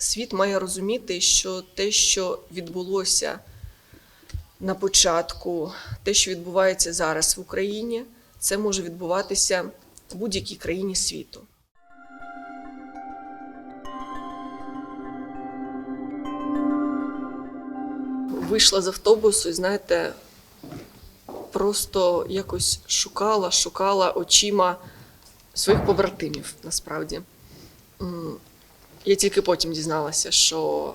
світ має розуміти, що те, що відбулося на початку, те, що відбувається зараз в Україні, це може відбуватися в будь-якій країні світу. Вийшла з автобусу і, знаєте, просто якось шукала, шукала очима своїх побратимів насправді. Я тільки потім дізналася, що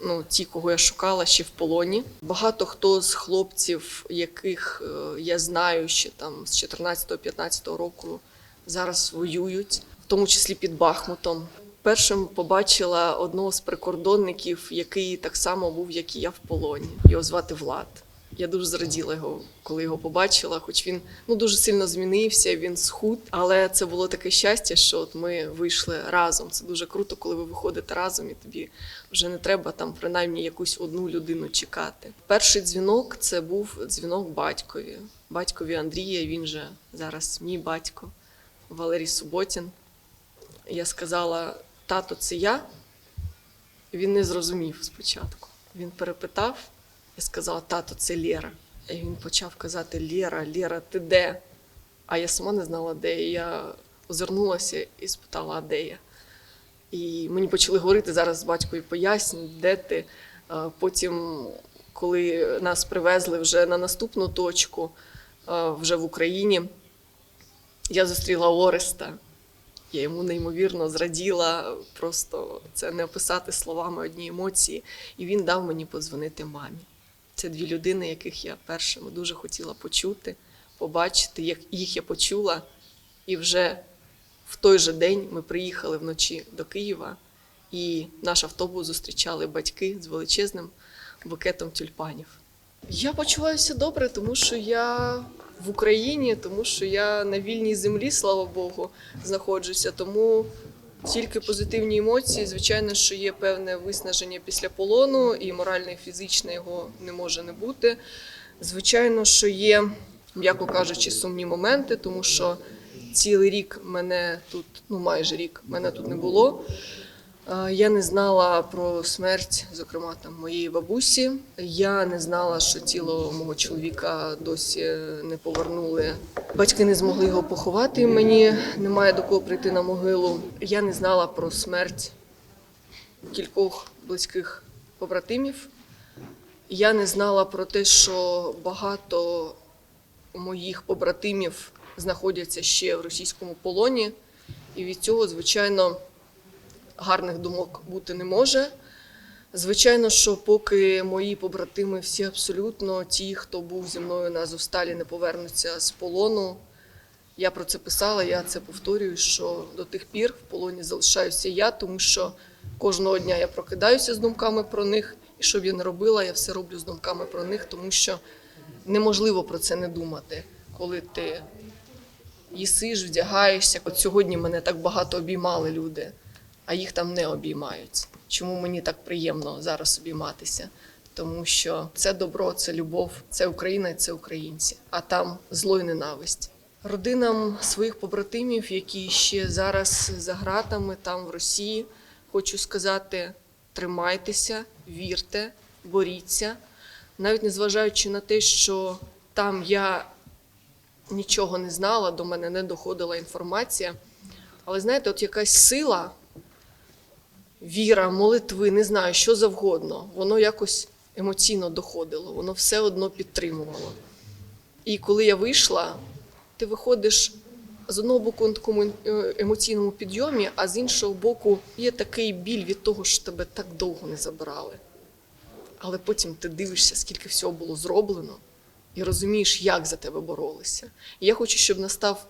ну, ті, кого я шукала, ще в полоні. Багато хто з хлопців, яких е, я знаю ще там з 14-15 року, зараз воюють, в тому числі під Бахмутом. Першим побачила одного з прикордонників, який так само був, як і я в полоні. Його звати Влад. Я дуже зраділа його, коли його побачила, хоч він ну дуже сильно змінився, він схуд. Але це було таке щастя, що от ми вийшли разом. Це дуже круто, коли ви виходите разом, і тобі вже не треба там принаймні якусь одну людину чекати. Перший дзвінок це був дзвінок батькові. Батькові Андрія. Він же зараз мій батько Валерій Суботін. Я сказала: тато, це я. Він не зрозумів спочатку. Він перепитав. Я сказала, тато, це Лєра. І він почав казати: Лєра, Лєра, ти де? А я сама не знала, де. І я озирнулася і спитала, а де я? І мені почали говорити зараз з батькою пояснюю, де ти. Потім, коли нас привезли вже на наступну точку, вже в Україні, я зустріла Ореста. Я йому неймовірно зраділа, просто це не описати словами одні емоції. І він дав мені подзвонити мамі. Це дві людини, яких я першими дуже хотіла почути, побачити. Як їх я почула, і вже в той же день ми приїхали вночі до Києва, і наш автобус зустрічали батьки з величезним букетом тюльпанів. Я почуваюся добре, тому що я в Україні, тому що я на вільній землі, слава Богу, знаходжуся. Тому тільки позитивні емоції. Звичайно, що є певне виснаження після полону, і моральне, і фізичне його не може не бути. Звичайно, що є, м'яко кажучи, сумні моменти, тому що цілий рік мене тут, ну майже рік, мене тут не було. Е, Я не знала про смерть, зокрема там моєї бабусі. Я не знала, що тіло мого чоловіка досі не повернули. Батьки не змогли його поховати. Мені немає до кого прийти на могилу. Я не знала про смерть кількох близьких побратимів. Я не знала про те, що багато моїх побратимів знаходяться ще в російському полоні, і від цього, звичайно, гарних думок бути не може. Звичайно, що поки мої побратими всі абсолютно ті, хто був зі мною на Азовсталі, не повернуться з полону. Я про це писала, я це повторюю, що до тих пір в полоні залишаюся я, тому що кожного дня я прокидаюся з думками про них, і що б я не робила, я все роблю з думками про них, тому що неможливо про це не думати, коли ти їсиш, вдягаєшся. От сьогодні мене так багато обіймали люди, а їх там не обіймають. Чому мені так приємно зараз обійматися? Тому що це добро, це любов, це Україна це українці, а там зло і ненависть. Родинам своїх побратимів, які ще зараз за ґратами там в Росії, хочу сказати: тримайтеся, вірте, боріться, навіть незважаючи на те, що там я нічого не знала, до мене не доходила інформація. Але знаєте, от якась сила, віра, молитви, не знаю, що завгодно, воно якось емоційно доходило, воно все одно підтримувало. І коли я вийшла, ти виходиш з одного боку на такому е, емоційному підйомі, а з іншого боку, є такий біль від того, що тебе так довго не забрали. Але потім ти дивишся, скільки всього було зроблено, і розумієш, як за тебе боролися. І я хочу, щоб настав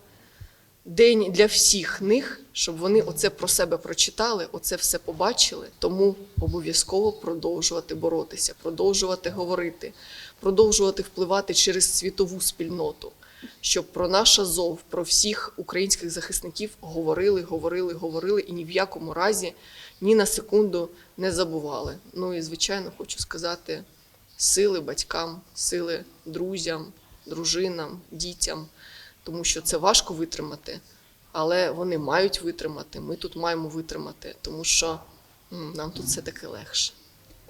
день для всіх них, щоб вони оце про себе прочитали, оце все побачили. Тому обов'язково продовжувати боротися, продовжувати говорити, продовжувати впливати через світову спільноту, щоб про наш Азов, про всіх українських захисників говорили, говорили, говорили і ні в якому разі ні на секунду не забували. Ну і звичайно, хочу сказати сили батькам, сили друзям, дружинам, дітям, тому що це важко витримати, але вони мають витримати. Ми тут маємо витримати, тому що нам тут все таки легше.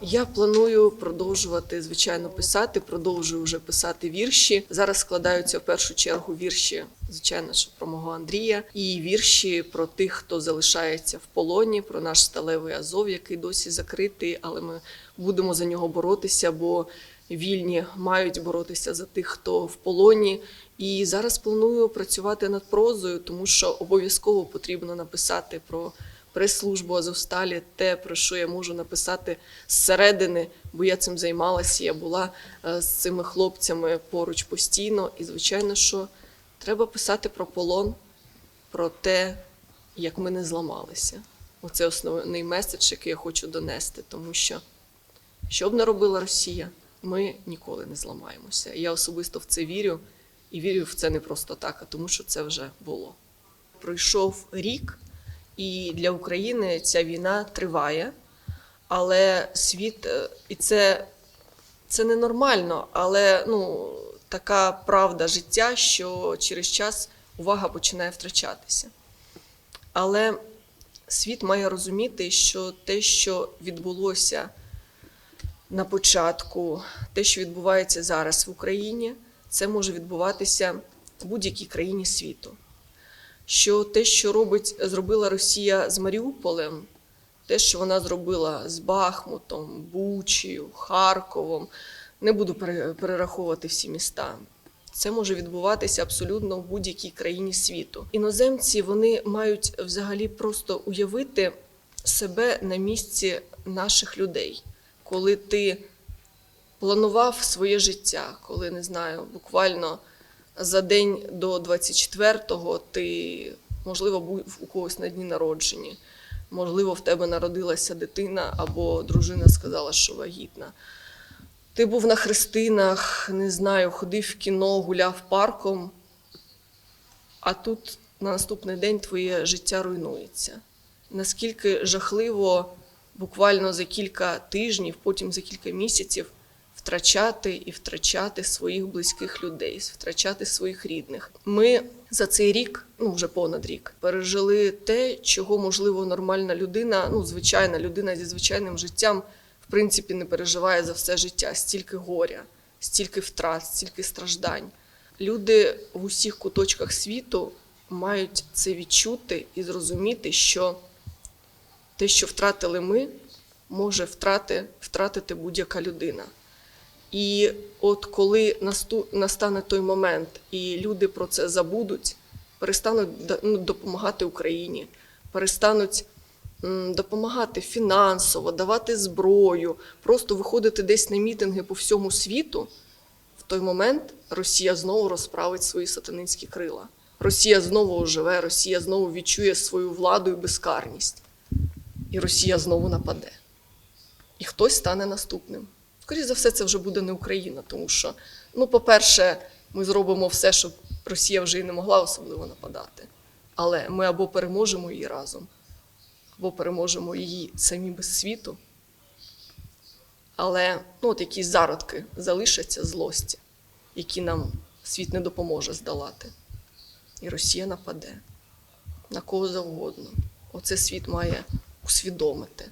Я планую продовжувати, звичайно, писати, продовжую вже писати вірші. Зараз складаються в першу чергу вірші, звичайно, що про мого Андрія, і вірші про тих, хто залишається в полоні, про наш сталевий Азов, який досі закритий, але ми будемо за нього боротися, бо вільні мають боротися за тих, хто в полоні. І зараз планую працювати над прозою, тому що обов'язково потрібно написати про прес-службу Азовсталі, те, про що я можу написати зсередини, бо я цим займалася. Я була е, з цими хлопцями поруч постійно. І, звичайно, що треба писати про полон, про те, як ми не зламалися. Оце основний меседж, який я хочу донести, тому що що б не робила Росія, ми ніколи не зламаємося. Я особисто в це вірю і вірю в це не просто так, а тому, що це вже було. Пройшов рік, і для України ця війна триває, але світ, е, і це, це ненормально, але ну, така правда життя, що через час увага починає втрачатися. Але світ має розуміти, що те, що відбулося на початку, те, що відбувається зараз в Україні, це може відбуватися в будь-якій країні світу. Що те, що робить, зробила Росія з Маріуполем, те, що вона зробила з Бахмутом, Бучею, Харковом, не буду пере- перераховувати всі міста. Це може відбуватися абсолютно в будь-якій країні світу. Іноземці вони мають взагалі просто уявити себе на місці наших людей, коли ти планував своє життя, коли не знаю, буквально за день до 24-го ти, можливо, був у когось на дні народження, можливо, в тебе народилася дитина або дружина сказала, що вагітна. Ти був на хрестинах, не знаю, ходив в кіно, гуляв парком, а тут на наступний день твоє життя руйнується. Наскільки жахливо буквально за кілька тижнів, потім за кілька місяців втрачати і втрачати своїх близьких людей, втрачати своїх рідних. Ми за цей рік, ну вже понад рік, пережили те, чого можливо нормальна людина, ну звичайна людина зі звичайним життям, в принципі, не переживає за все життя. Стільки горя, стільки втрат, стільки страждань. Люди в усіх куточках світу мають це відчути і зрозуміти, що те, що втратили ми, може втрати, втратити будь-яка людина. І от коли настане той момент, і люди про це забудуть, перестануть ну, допомагати Україні, перестануть допомагати фінансово, давати зброю, просто виходити десь на мітинги по всьому світу, в той момент Росія знову розправить свої сатанинські крила. Росія знову оживе, Росія знову відчує свою владу і безкарність. І Росія знову нападе. І хтось стане наступним. Скоріше за все, це вже буде не Україна, тому що, ну, по-перше, ми зробимо все, щоб Росія вже і не могла особливо нападати. Але ми або переможемо її разом, або переможемо її самі без світу. Але ну, от якісь зародки залишаться злості, які нам світ не допоможе здолати. І Росія нападе на кого завгодно. Оце світ має усвідомити.